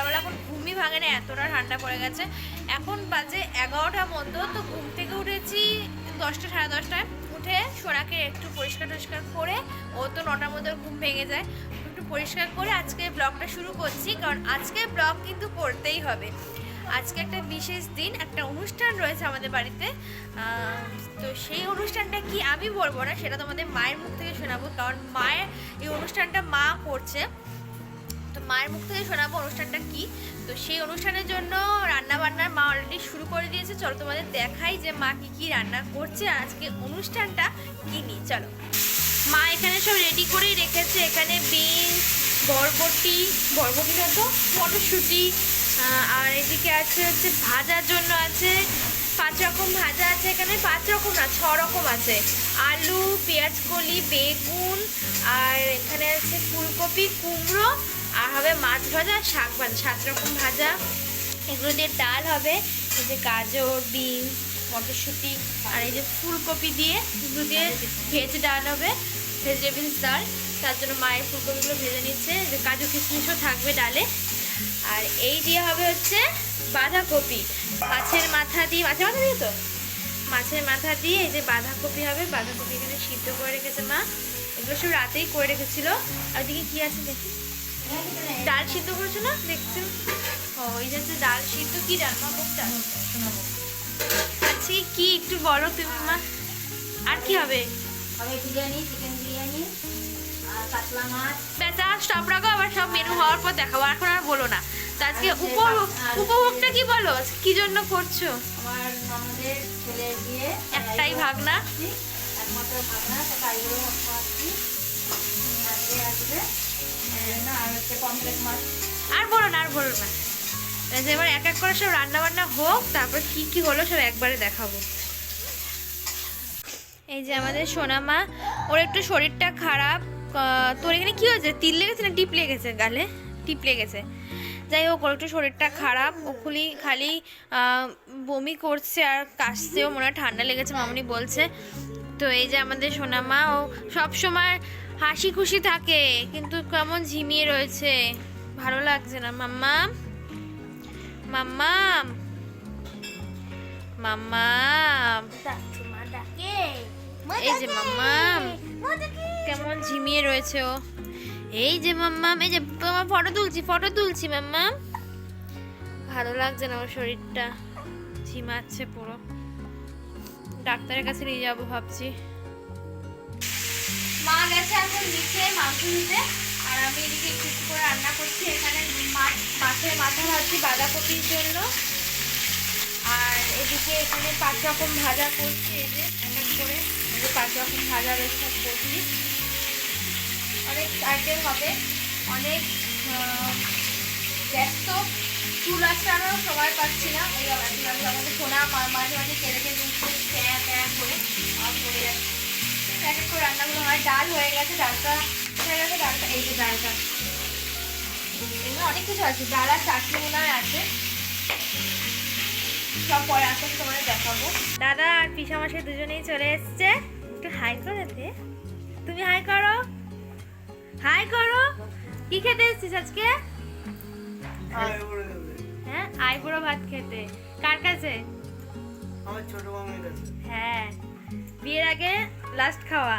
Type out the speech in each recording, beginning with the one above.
সকালবেলা এখন ঘুমই ভাঙে না, এতটা ঠান্ডা পড়ে গেছে। এখন বাজে এগারোটা মতো, তো ঘুম থেকে উঠেছি দশটা, সাড়ে দশটায়। উঠে সোনাকে একটু পরিষ্কার টরিষ্কার করে, ও তো নটার মধ্যে ঘুম ভেঙে যায়। একটু পরিষ্কার করে আজকে ব্লগটা শুরু করছি, কারণ আজকে ব্লগ কিন্তু করতেই হবে। আজকে একটা বিশেষ দিন, একটা অনুষ্ঠান রয়েছে আমাদের বাড়িতে। তো সেই অনুষ্ঠানটা কি আমি বলব না, সেটা তোমাদের মায়ের মুখ থেকে শোনাবো, কারণ মায়ের এই অনুষ্ঠানটা মা করছে। তো মায়ের মুখ থেকে শোনাবো অনুষ্ঠানটা কি? তো সেই অনুষ্ঠানের জন্য রান্না বান্নার মা অলরেডি শুরু করে দিয়েছে। চলো তোমাদের দেখাই যে মা কি কি রান্না করছে আজকে অনুষ্ঠানটা কি নিয়ে। চলো। মা এখানে সব রেডি করেই রেখেছে। এখানে বিনস, বরবটি বরবটি তো, মটরশুঁটি আর এদিকে আছে হচ্ছে ভাজার জন্য আছে, পাঁচ রকম ভাজা আছে এখানে। পাঁচ রকম না, ছ রকম আছে। আলু, পেঁয়াজ কলি, বেগুন, আর এখানে আছে ফুলকপি, কুমড়ো আর হবে মাছ ভাজা আর শাক ভাজা, সাত রকম ভাজা। এগুলো দিয়ে ডাল হবে, এই যে গাজর বিনস মটরশুঁটি আর এই যে ফুলকপি দিয়ে এগুলো দিয়ে ভেজ ডাল হবে, ভেজিটেবলস ডাল। তার জন্য মায়ের ফুলকপিগুলো ভেজে নিচ্ছে যে কাজু কিশমিশও থাকবে ডালে। আর এই দিয়ে হবে হচ্ছে বাঁধাকপি। মাছের মাথা দিয়ে, মাছের মাথা দিয়ে তো? মাছের মাথা দিয়ে এই যে বাঁধাকপি হবে, বাঁধাকপি এখানে সিদ্ধ করে রেখেছে মা। এগুলো সব রাতেই করে রেখেছিল। আর ওদিকে কী আছে দেখি? ডাল সিদ্ধ করেছ না? দেখছেন ও এই যে ডাল সিদ্ধ। কি ডাল? মা ডাল আচ্ছা কি? একটু বলো তুমি মা। আর কি হবে? হবে বিরিয়ানি চিকেন বিরিয়ানি আর কাতলা মাছ। ব্যাস আর রাখো আবার সব মেনু হওয়ার পর দেখাবো। এখন আর বলো না। তো আজকে উপভোগ উপভোগটা কি বলো? কি জন্য করছ? আমার ননদের ছেলে দিয়ে একটাই ভাগনা। একমাত্র ভাগনা তো আর বলো না, আর বলো না। এবার এক এক করে সব রান্না বান্না হোক, তারপর কি কি হলো সব একবারে দেখাবো। এই যে আমাদের সোনামা, ওর একটু শরীরটা খারাপ। তোর এখানে কি হয়েছে? তিল লেগেছে না টিপ লেগেছে গালে? টিপ লেগেছে। যাই হোক, ওর একটু শরীরটা খারাপ। ও খুলি খালি বমি করছে আর কাশছেও মনে হয় ঠান্ডা লেগেছে, মামনি বলছে। তো এই যে আমাদের সোনামা ও সব সময় হাসি খুশি থাকে কিন্তু কেমন ঝিমিয়ে রয়েছে। ভালো লাগছে না মাম্মা মাম্মা মাম্মা এই যে মাম্মাম কেমন ঝিমিয়ে রয়েছে ও। এই যে মাম্মাম এই যে তোমার ফটো তুলছি ফটো তুলছি মাম্মাম। ভালো লাগছে না ওর শরীরটা ঝিমাচ্ছে পুরো। ডাক্তারের কাছে নিয়ে যাব ভাবছি। মা গেছে এখন নিচে মাংস নিতে, আর আমি এদিকে একটু একটু করে রান্না করছি। এখানে মাছ, মাছের মাথা ভাজছি বাঁধাকপির জন্য। আর এদিকে এখানে পাঁচ রকম ভাজা করছি, এই যে এক এক করে। পাঁচ রকম ভাজা রয়েছে করছি। অনেক আইটেম হবে। অনেক ব্যস্ত। চুল আসানোর সময় পাচ্ছি না। এই আমাদের সোনা মাঝে মাঝে কেড়ে কেড়ে ট্যাঁ ট্যাঁ করে। আর পড়ে যাচ্ছে এক এক করে রান্নাগুলো হয়। ডাল হয়ে গেছে, ডালটা হয়ে গেছে, ডালটা এই যে ডালটা। এখানে অনেক কিছু আছে, ডাল আর চাটনি মনে আছে। সব পরে আসার সময় দেখাবো। দাদা আর পিসা মাসে দুজনেই চলে এসছে। একটু হাই করে দে। তুমি হাই করো। হাই করো। কি খেতে এসছিস আজকে? হ্যাঁ আইবুড়ো ভাত খেতে। কার কাছে? আমার ছোট মামির কাছে। হ্যাঁ বিয়ের আগে লাস্ট খাওয়া।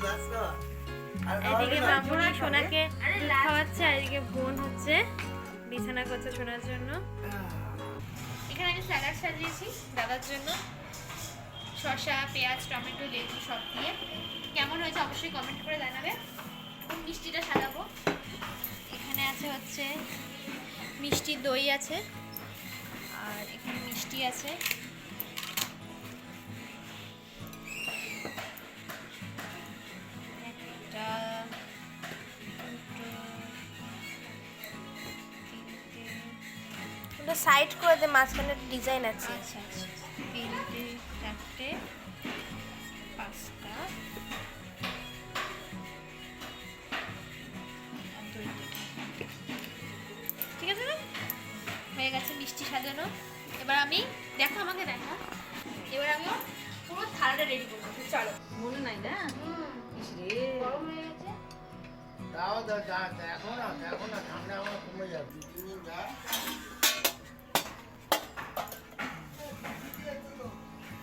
গ্লাস খাওয়া? এদিকে খাওয়াবে সোনাকে দুধ খাওয়াচ্ছে আর এদিকে বোন হচ্ছে বিছানা করছে শোনার জন্য। এখানে আমি স্যালাড সাজিয়েছি দাদার জন্য। শসা পেঁয়াজ টমেটো লেবু সব দিয়ে। কেমন হয়েছে অবশ্যই কমেন্ট করে জানাবে। কোন মিষ্টিটা সাজাবো। এখানে আছে হচ্ছে মিষ্টি দই আছে। আর এখানে মিষ্টি আছে। একটা সাইড করে দে মাঝখানে ডিজাইন আছে। আচ্ছা আচ্ছা। সাজানো এবার আমি দেখো আমাকে দেখা। এবার আমি রেডি করব চলো। মনে নাই না? গরম হয়ে গেছে। দাও যা দেখো না দেখো না ঠান্ডা আমার কমে যাবে। যা।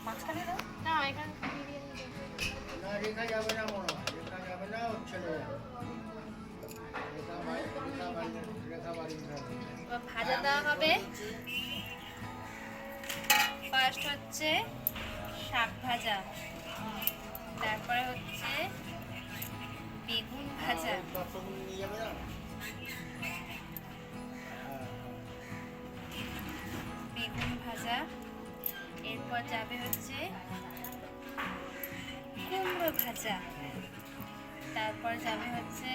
মাঝখানে দাও। না এখানে না রেখা যাবে না মনে হয়। রেখা যাবে না ছেলে যাবে। ভাজা দেওয়া হবে। ফার্স্ট হচ্ছে শাক ভাজা। তারপরে হচ্ছে বেগুন ভাজা। বেগুন ভাজা। এরপর যাবে হচ্ছে কুমড়ো ভাজা। তারপর যাবে হচ্ছে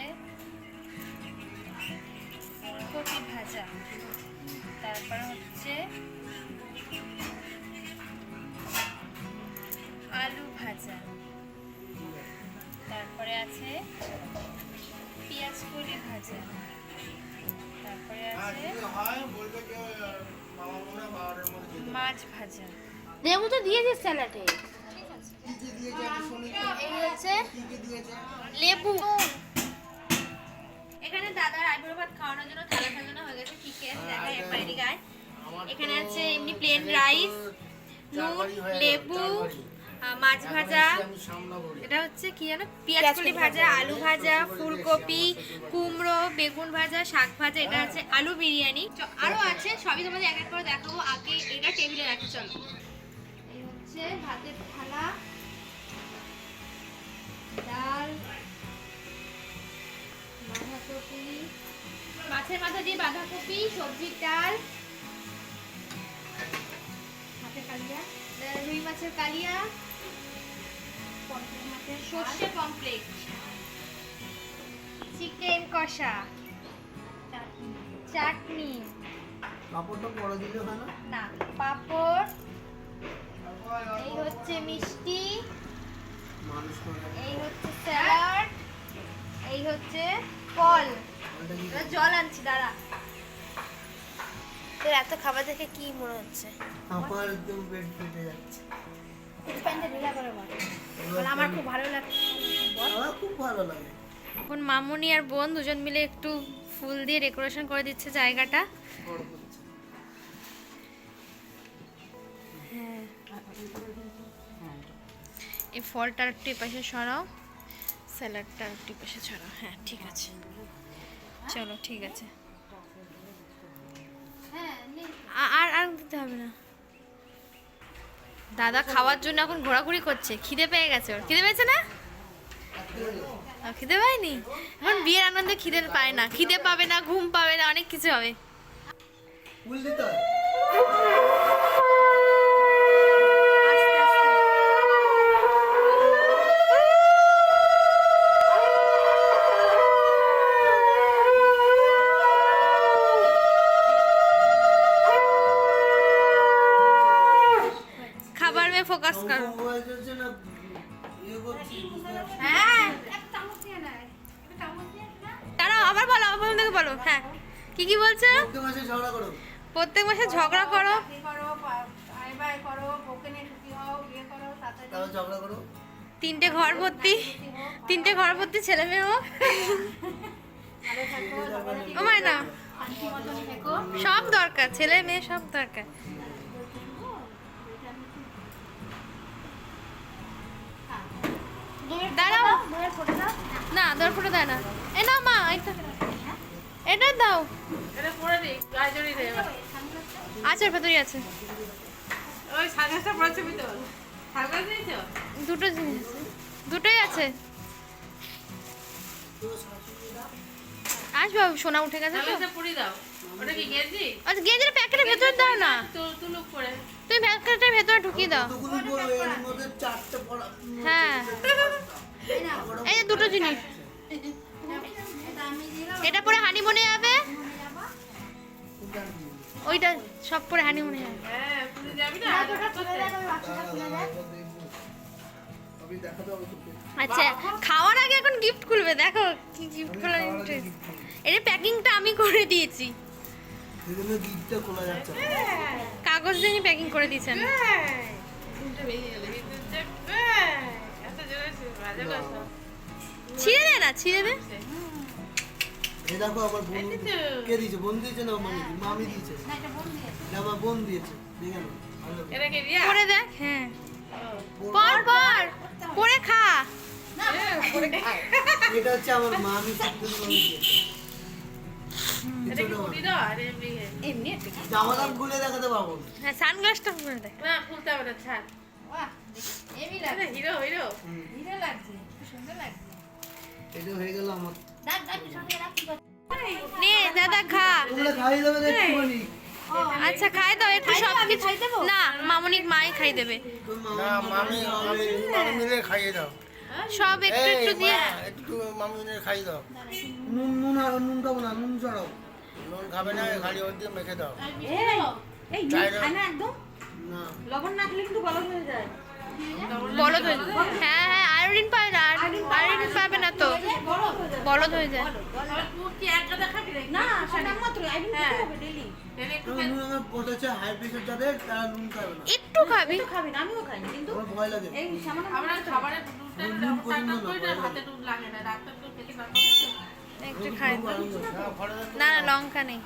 ফুলকপি ভাজা। তারপর হচ্ছে আলু ভাজা। তারপরে আছে পেঁয়াজ কলি ভাজা। তারপরে আছে হয় হয়। মাছ ভাজা। লেবু তো স্যালাডে দিয়েছে শুনি এই হচ্ছে লেবু। এখানে দাদার আইবুড়ো ভাত খাওয়ানোর জন্য থালা সাজানো হয়ে গেছে ঠিক আছে দেখা এরপর এদিকে আয়। এখানে আছে এমনি প্লেন রাইস নুন হয়ে লেবু মাছ ভাজা। এটা হচ্ছে কি জানো? পেঁয়াজ পেঁয়াজ কলি কলি ভাজা আলু ভাজা ফুলকপি কুমড়ো বেগুন ভাজা শাক ভাজা এটা আছে আলু বিরিয়ানি। চ- আরও আছে সবই তোমাদের এক এক করে দেখাবো। আগে এটা টেবিলে রাখি চলো। এই হচ্ছে ভাতের থালা ডাল বাঁধাকপি মাছের মাথা দিয়ে বাঁধাকপি সবজির ডাল হাতের কালিয়া রুই মাছের কালিয়া সর্ষে পমপ্লেট চিকেন কষা। চাটনি। কাপড়টা পরে দিলে হয় না? না পাঁপড়। এই হচ্ছে মিষ্টি। এই হচ্ছে স্যালাড। এই হচ্ছে ফল। জল আনছি দাঁড়া। তোর এত খাবার দেখে কি মনে হচ্ছে? আমার একদম পেট ফেটে যাচ্ছে। আমার খুব ভালো লাগছে খুব ভালো লাগে এখন মামুনি আর বোন দুজন মিলে একটু ফুল দিয়ে ডেকোরেশন করে দিচ্ছে জায়গাটা। হ্যাঁ। এই ফলটা একটু এপাশে সরাও স্যালাডটা একটু এপাশে সরাও হ্যাঁ ঠিক আছে। চলো ঠিক আছে। আ- আর আর দিতে হবে না। দাদা খাওয়ার জন্য এখন ঘোরাঘুরি করছে। খিদে পেয়ে গেছে ওর। খিদে পেয়েছে না? খিদে পায়নি? এখন বিয়ের আনন্দে খিদে পায় না। খিদে পাবে না, ঘুম পাবে না, অনেক কিছু হবে ফুল দিতে হয় আস্তে আস্তে বুঝতে পারছি। হ্যাঁ। দাঁড়াও আবার বলো আবার থেকে বলো হ্যাঁ। কি কি বলছো? প্রত্যেক মাসে ঝগড়া করো। প্রত্যেক মাসে ঝগড়া করো। করো আই বাই করো বকেনে ছুটি হও বিয়ে করো তাড়াতাড়ি। তাও ঝগড়া করো? তিনটে ঘর ভর্তি তিনটে ঘর ভর্তি ছেলে মেয়ে হোক। ও না সব দরকার ছেলে মেয়ে সব দরকার। দাঁড়াও। বইয়ের ফটো দাও না দর ফটো দেয় না। এ না মা এটা। এটা দাও। এটা পরে দিই গায়ে জড়িয়ে দে এবার। আছে ওর ভেতরেই আছে। ওই সাজেসটা পড়েছে ভিতর সাজেস দিয়েছ? দুটো জিনিস আছে। দুটোই আছে। আসব সোনা উঠে গেছে তো। পুরি দাও। ওটা কি গেঞ্জি? আচ্ছা গেঞ্জির প্যাকেটের ভেতরে দাও না। তুলুক করে। তুমি প্যাকেটের ভেতরে ঢুকিয়ে দাও। হ্যাঁ। এই যে দুটো জিনিস। এটা পরে হানিমুনে যাবে? ওইটা সব পরে হ্যাঁ পুরি যাবি হবে আচ্ছা খাওয়ার আগে এখন গিফট খুলবে দেখো কি গিফট খোলার ইন্টারেস্ট এটা প্যাকিংটা আমি করে দিয়েছি। গিফটটা খোলা যাচ্ছে। কাগজ দিয়ে প্যাকিং করে দিয়েছেন। ছিঁড়ে দে না ছিঁড়ে দে। এই দেখো আমার বোন কে দিয়েছে? বোন দিয়েছে না মামি? মামি দিয়েছে। না এটা বোন আমার বোন দিয়েছে। দেখে নাও। করে দেখ হ্যাঁ। পর পর। করে খা। এটা হচ্ছে আমার মামি সত্যি মামি দিয়েছে কিছু না। এমনি একটা জামা কাপড় খুলে দেখাতে পারব হ্যাঁ সানগ্লাসটা করে দেখ। বাহ, হেভি লাগছে। হুম, হিরো। লাগছে। খুব সুন্দর লাগছে। এটা হয়ে গেল আমার। রাখ, রাখ, সঙ্গে রাখ, নে দাদা খা। তোমরা খাইয়ে দেবে একটুখানি। আচ্ছা খাই দাও একটু সব কিছু না মামনিক মাই খাই দেবে। তোর না মামি মামি মামি মিলে খাইয়ে দাও। সব একটু একটু দিয়ে একটু মামি মিলে খাইয়ে দাও। নুন নুন আর নুন খাব না নুন চড়াও নুন খাবে না খালি ওর দিয়ে মেখে দাও। এই, নুন না। খায় না একদম? না। লবণ না খেলে কিন্তু গলদ হয়ে যায়। বলদ হয়ে যায়। হ্যাঁ হ্যাঁ আয়োডিন পাবে না আয়োডিন পাবে না তো। হয়ে যায়। বলদ হয়ে যায়। না, মাত্র, হবে না। একটু খাবি। খাবি না, আমিও খাই কিন্তু ভয় লাগে। এই সামান্য আমরা খাবারের আমার নুন পছন্দ না ভয় হাতে লাগে না ডাক্তার তো খেতে পারব একটু খাই। না না লঙ্কা নেই।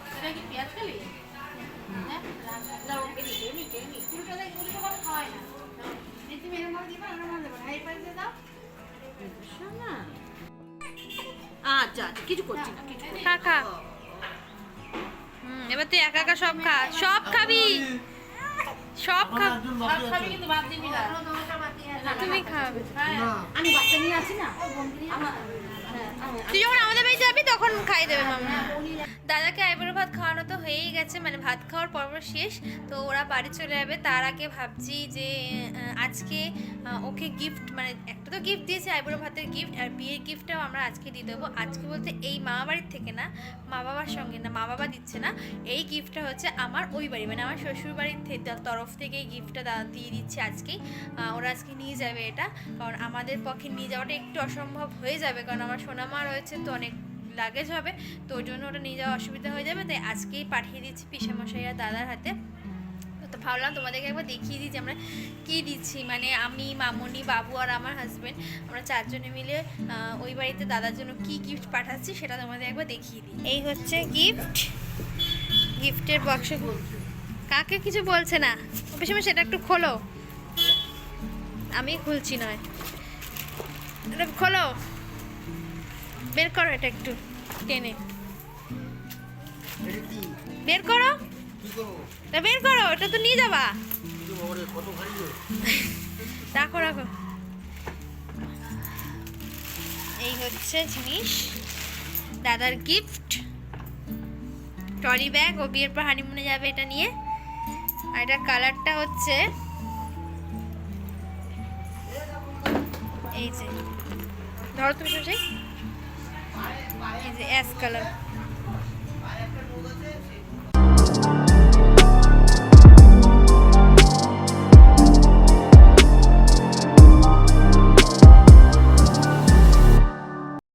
আচ্ছা আচ্ছা কিছু করছি না কিছু খা খা। হুম এবার তুই একা একা সব খা। সব খাবি। সব খা। সব খাবি। কিন্তু বাদ দিবি না তুমি খাবে। আমি বাচ্চা নিয়ে আছি না? আমি তুই যখন আমাদের বাড়িতে যাবি, তখন খাই দেবে মামা। দাদাকে আইবুড়ো ভাত খাওয়ানো তো হয়েই গেছে মানে ভাত খাওয়ার পর্ব শেষ। তো ওরা বাড়ি চলে যাবে। তার আগে ভাবছি যে আজকে ওকে গিফট মানে একটা তো গিফট দিয়েছে, আইবুড়ো ভাতের গিফট আর বিয়ের গিফটটাও আমরা আজকে দিয়ে দেবো। আজকে বলতে এই মামা বাড়ির থেকে না, মা বাবার সঙ্গে না, মা বাবা দিচ্ছে না, এই গিফটটা হচ্ছে আমার ওই বাড়ি মানে আমার শ্বশুর বাড়ির তরফ থেকে এই গিফটটা দিয়ে দিচ্ছে আজকেই। ওরা আজকে নিয়ে যাবে এটা। কারণ আমাদের পক্ষে নিয়ে যাওয়াটা একটু অসম্ভব হয়ে যাবে, কারণ আমার সোনামা রয়েছে তো অনেক লাগেজ হবে, তো ওই জন্য ওটা নিয়ে যাওয়া অসুবিধা হয়ে যাবে। তাই আজকেই পাঠিয়ে দিচ্ছি পিসামশাই আর দাদার হাতে। তো ভাবলাম তোমাদেরকে একবার দেখিয়ে দিই যে আমরা কী দিচ্ছি। মানে আমি, মামনি, বাবু আর আমার হাজব্যান্ড আমরা চারজনে মিলে ওই বাড়িতে দাদার জন্য কি গিফট পাঠাচ্ছি সেটা তোমাদের একবার দেখিয়ে দিই। এই হচ্ছে গিফট গিফটের বক্স কাকে কিছু বলছে না? পিসমা সেটা একটু খোলো। আমি খুলছি নয়। খোলো। বের করো এটা একটু টেনে। বের করো। বের করো, এটা তো নিয়ে যাবা। রাখো রাখো। এই হচ্ছে জিনিস। দাদার গিফট টরি ব্যাগ, ও বিয়ের পর হানিমুনে যাবে এটা নিয়ে। আর এটার কালারটা হচ্ছে এই যে। ধরো তুমি সবাই এই যে অ্যাশ কালার